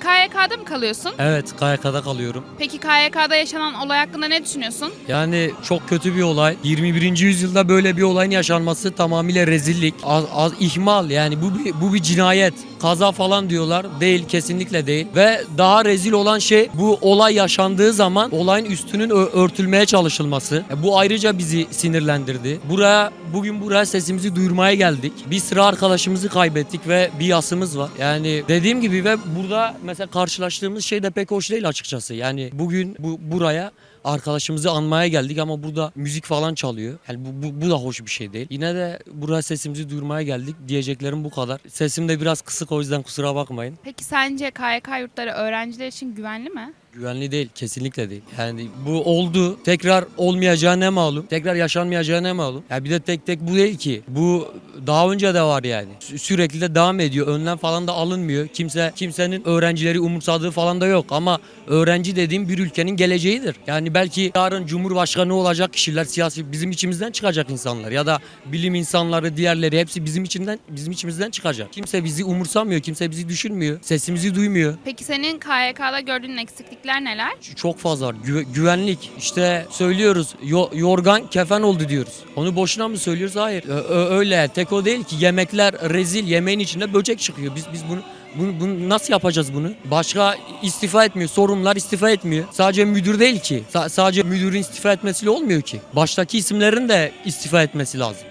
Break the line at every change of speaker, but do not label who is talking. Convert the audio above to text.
শিক্ষায় KYK'da mı kalıyorsun?
Evet KYK'da kalıyorum.
Peki KYK'da yaşanan olay hakkında ne düşünüyorsun?
Yani çok kötü bir olay. 21. yüzyılda böyle bir olayın yaşanması tamamıyla rezillik. Az, az ihmal yani bu bir, bu bir cinayet. Kaza falan diyorlar. Değil kesinlikle değil. Ve daha rezil olan şey bu olay yaşandığı zaman olayın üstünün örtülmeye çalışılması. E, Bu ayrıca bizi sinirlendirdi. Buraya bugün buraya sesimizi duyurmaya geldik. Bir sıra arkadaşımızı kaybettik ve bir yasımız var. Yani dediğim gibi ve burada mesela karşılaştığımız şey de pek hoş değil açıkçası. Yani bugün bu buraya arkadaşımızı anmaya geldik ama burada müzik falan çalıyor. Yani bu, bu, bu da hoş bir şey değil. Yine de buraya sesimizi duyurmaya geldik. Diyeceklerim bu kadar. Sesim de biraz kısık o yüzden kusura bakmayın.
Peki sence KYK yurtları öğrenciler için güvenli mi?
Güvenli değil, kesinlikle değil. Yani bu oldu, tekrar olmayacağı ne malum, tekrar yaşanmayacağı ne malum. Ya bir de tek tek bu değil ki. Bu daha önce de var yani. Sü- Sürekli de devam ediyor. Önlem falan da alınmıyor. Kimse kimsenin öğrencileri umursadığı falan da yok ama öğrenci dediğim bir ülkenin geleceğidir. Yani belki yarın cumhurbaşkanı olacak kişiler, siyasi bizim içimizden çıkacak insanlar ya da bilim insanları, diğerleri hepsi bizim içinden bizim içimizden çıkacak. Kimse bizi umursamıyor, kimse bizi düşünmüyor. Sesimizi duymuyor.
Peki senin KYK'da gördüğün eksiklikler neler?
Çok fazla var. Gü- güvenlik. İşte söylüyoruz yo- yorgan kefen oldu diyoruz. Onu boşuna mı söylüyoruz? Hayır. Ö- öyle. Tek o değil ki. Yemekler rezil. Yemeğin içinde böcek çıkıyor. Biz biz bunu bunu, bunu nasıl yapacağız bunu? Başka istifa etmiyor. Sorumlular istifa etmiyor. Sadece müdür değil ki. Sa- sadece müdürün istifa etmesiyle olmuyor ki. Baştaki isimlerin de istifa etmesi lazım.